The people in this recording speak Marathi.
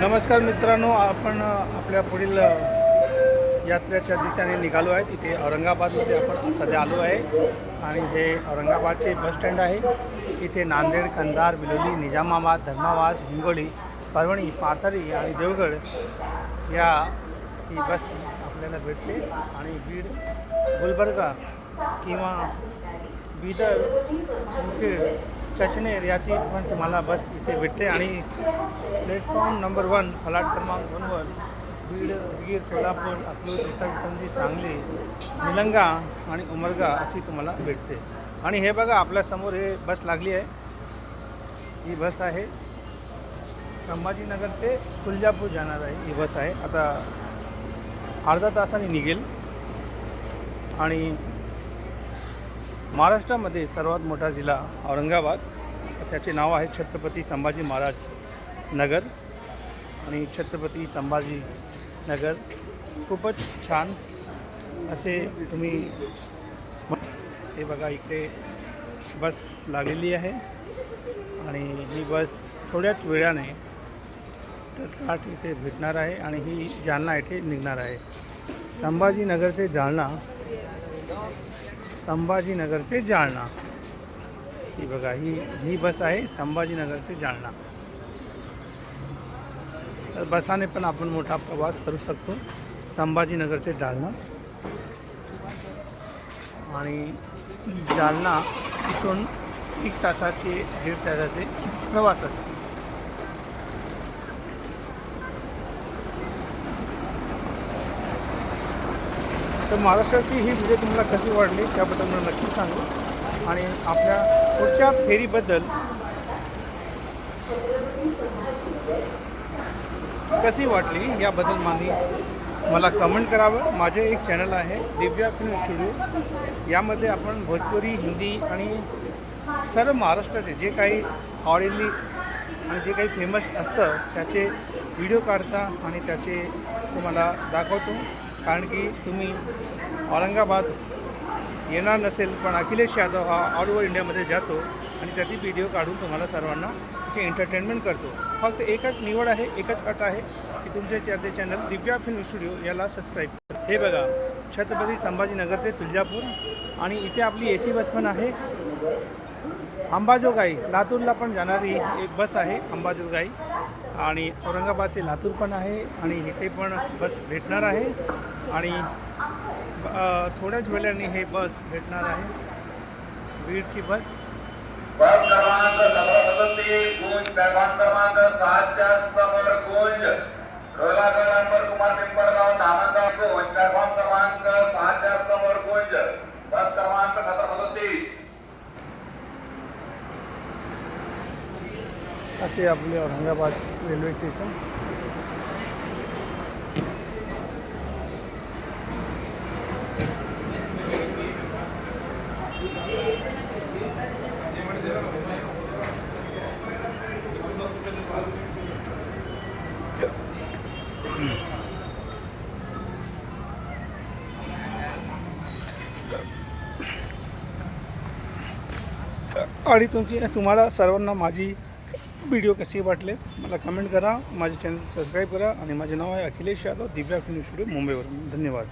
नमस्कार मित्रांनो आपण आपल्या पुढील यात्रेच्या दिशेने निघालो आहे. तिथे औरंगाबादमध्ये आपण सध्या आलो आहे. आणि हे औरंगाबादचे बस स्टँड आहे. इथे नांदेड कंधार बिलोली निजामाबाद धर्माबाद हिंगोली परभणी पाथरी आणि देवगड या ही बस आपल्याला भेटते. आणि बीड गुलबर्गा किंवा बीदर मुखेड कशनेर याची पण तुम्हाला बस इथे भेटते. आणि प्लॅटफॉर्म नंबर वन फलाट क्रमांक दोनवर बीड गीर सोलापूर अकलूज इचलकरंजी सांगली निलंगा आणि उमरगा अशी तुम्हाला भेटते. आणि हे बघा आपल्यासमोर हे बस लागली आहे. ही बस आहे. संभाजीनगर ते तुळजापूर जाणार आहे. ही बस आहे. आता अर्धा तासाने निघेल. आणि महाराष्ट्रामध्ये सर्वात मोठा जिल्हा औरंगाबाद. त्याचे नाव आहे छत्रपती संभाजी महाराज नगर. आणि छत्रपती संभाजी नगर खूपच छान असे तुम्ही हे बघा इकडे बस लागलेली आहे. आणि ही बस थोड्याच वेळाने तत्काळ इथे भेटणार आहे आणि ही जालना येथे निघणार आहे. संभाजीनगर ते जालना संभाजीनगर ते जालना. ही बघा ही ही बस आहे संभाजीनगर ते जालना. तर बसाने पण आपण मोठा प्रवास करू शकतो. संभाजीनगर ते जालना. आणि जालना इथून एक तासाचे दीड तासाचे प्रवास असतो. तर महाराष्ट्राची ही व्हिडिओ तुम्हाला कशी वाढली त्याबद्दल मला नक्की सांगू. आणि आपल्या पुढच्या फेरीबद्दल कशी वाटली याबद्दल मानी मला कमेंट करावं. माझे एक चॅनल आहे दिव्या फिल्म स्टुडिओ यामध्ये आपण भोजपुरी हिंदी आणि सर्व महाराष्ट्राचे जे काही आवडलेली आणि जे काही फेमस असतं त्याचे व्हिडिओ काढता आणि त्याचे तुम्हाला दाखवतो. कारण की तुम्ही औरंगाबाद येणार नसेल पण अखिलेश यादव हा ऑल ओव्हर इंडियामध्ये जातो आणि त्याची व्हिडिओ काढून तुम्हाला सर्वांना त्याचे एंटरटेनमेंट करतो फक्त एकच निवड आहे एकच अट आहे की तुमचे त्याचे चॅनल दिव्या फिल्म स्टुडिओ याला सबस्क्राईब करा. हे बघा छत्रपती संभाजीनगर ते तुळजापूर आणि इथे आपली ए सी बस पण आहे अंबाजोगाई लातूरला पण जाणारी एक बस आहे अंबाजोगाई. आणि औरंगाबादचे लातूर पण आहे आणि इथे पण बस भेटणार आहे. आणि थोड्याच वेळाने हे बस भेटणार आहे. बीडची बस. बस क्रमांक असे आपले औरंगाबाद रेल्वे स्टेशन. आणि तुमची तुम्हाला सर्वांना माझी व्हिडिओ कसे वाटले मला कमेंट करा. माझे चॅनल सबस्क्राईब करा. आणि माझे नाव आहे अखिलेश यादव दिव्या फिल्म स्टुडिओ मुंबईवरून. धन्यवाद.